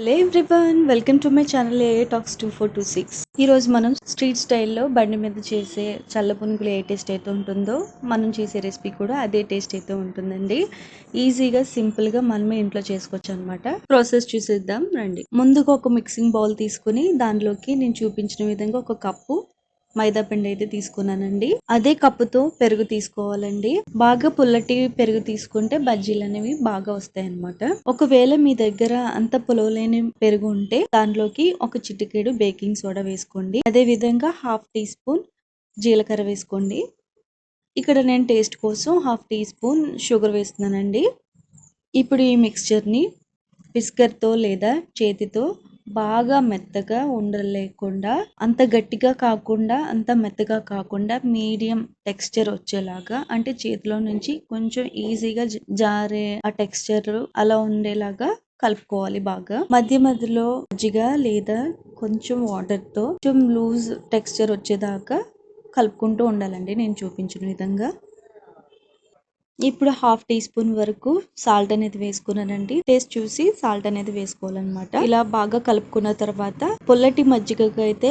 Hello everyone welcome to my channel A talks two four two six ఈ రోజు మనం street స్టైల్లో బండి మీద చేసే చల్ల పునుగులు ఏ టేస్ట్ అయితే ఉంటుందో మనం చేసే రెసిపీ కూడా అదే టేస్ట్ అయితే ఉంటుందండి. ఈజీగా సింపుల్గా మనమే ఇంట్లో చేసుకోవచ్చు అనమాట ప్రాసెస్ చూసేద్దాం రండి. ముందుగా ఒక మిక్సింగ్ బౌల్ తీసుకుని దానిలోకి నేను చూపించిన విధంగా ఒక కప్పు మైదా పిండి అయితే తీసుకున్నానండి. అదే కప్పుతో పెరుగు తీసుకోవాలండి. బాగా పుల్లటి పెరుగు తీసుకుంటే బజ్జీలు అనేవి బాగా వస్తాయి అన్నమాట ఒకవేళ మీ దగ్గర అంత పులవలేని పెరుగు ఉంటే దానిలోకి ఒక చిటికెడు బేకింగ్ సోడా వేసుకోండి. అదే విధంగా హాఫ్ టీ స్పూన్ జీలకర్ర వేసుకోండి. ఇక్కడ నేను టేస్ట్ కోసం హాఫ్ టీ స్పూన్ షుగర్ వేస్తున్నానండి. ఇప్పుడు ఈ మిక్స్చర్ని పిస్కర్తో లేదా చేతితో బాగా మెత్తగా ఉండలు లేకుండా అంత గట్టిగా కాకుండా అంత మెత్తగా కాకుండా మీడియం టెక్స్చర్ వచ్చేలాగా అంటే చేతిలో నుంచి కొంచెం ఈజీగా జారే ఆ టెక్స్చర్ అలా ఉండేలాగా కలుపుకోవాలి బాగా. మధ్య మధ్యలో మజ్జిగ లేదా కొంచెం వాటర్తో కొంచెం లూజ్ టెక్స్చర్ వచ్చేదాకా కలుపుకుంటూ ఉండాలండి నేను చూపించిన విధంగా. ఇప్పుడు హాఫ్ టీ స్పూన్ వరకు సాల్ట్ అనేది వేసుకున్నానండి. టేస్ట్ చూసి సాల్ట్ అనేది వేసుకోవాలన్నమాట. ఇలా బాగా కలుపుకున్న తర్వాత పొల్లటి మజ్జిగకు అయితే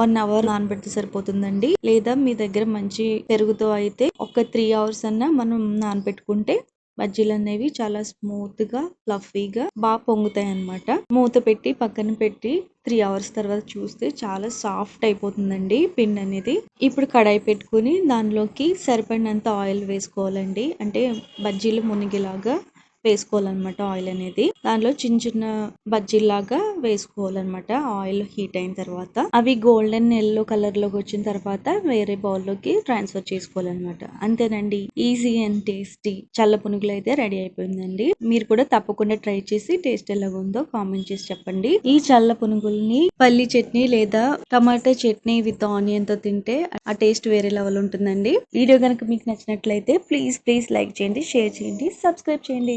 వన్ అవర్ నానబెడితే సరిపోతుందండి. లేదా మీ దగ్గర మంచి పెరుగుతో అయితే ఒక త్రీ అవర్స్ అన్నా మనం నానబెట్టుకుంటే బజ్జీలు అనేవి చాలా స్మూత్గా ఫ్లఫీగా బాగా పొంగుతాయి అనమాట మూత పెట్టి పక్కన పెట్టి త్రీ అవర్స్ తర్వాత చూస్తే చాలా సాఫ్ట్ అయిపోతుందండి పిండి అనేది. ఇప్పుడు కడాయి పెట్టుకుని దానిలోకి సరిపడినంత ఆయిల్ వేసుకోవాలండి. అంటే బజ్జీలు మునిగేలాగా వేసుకోవాలన్నమాట ఆయిల్ అనేది. దానిలో చిన్న చిన్న బజ్జీలాగా వేసుకోవాలన్నమాట. ఆయిల్ హీట్ అయిన తర్వాత అవి గోల్డెన్ ఎల్లో కలర్లోకి వచ్చిన తర్వాత వేరే బౌల్లోకి ట్రాన్స్ఫర్ చేసుకోవాలన్నమాట. అంతేనండి ఈజీ అండ్ టేస్టీ. చల్ల పునుగులు అయితే రెడీ అయిపోయిందండి. మీరు కూడా తప్పకుండా ట్రై చేసి టేస్ట్ ఎలా ఉందో కామెంట్ చేసి చెప్పండి. ఈ చల్ల పునుగుల్ని పల్లి చట్నీ లేదా టమాటా చట్నీ విత్ ఆనియన్తో తింటే ఆ టేస్ట్ వేరే లెవెల్ ఉంటుందండి. వీడియో కనుక మీకు నచ్చినట్లయితే ప్లీజ్ ప్లీజ్ లైక్ చేయండి షేర్ చేయండి సబ్స్క్రైబ్ చేయండి.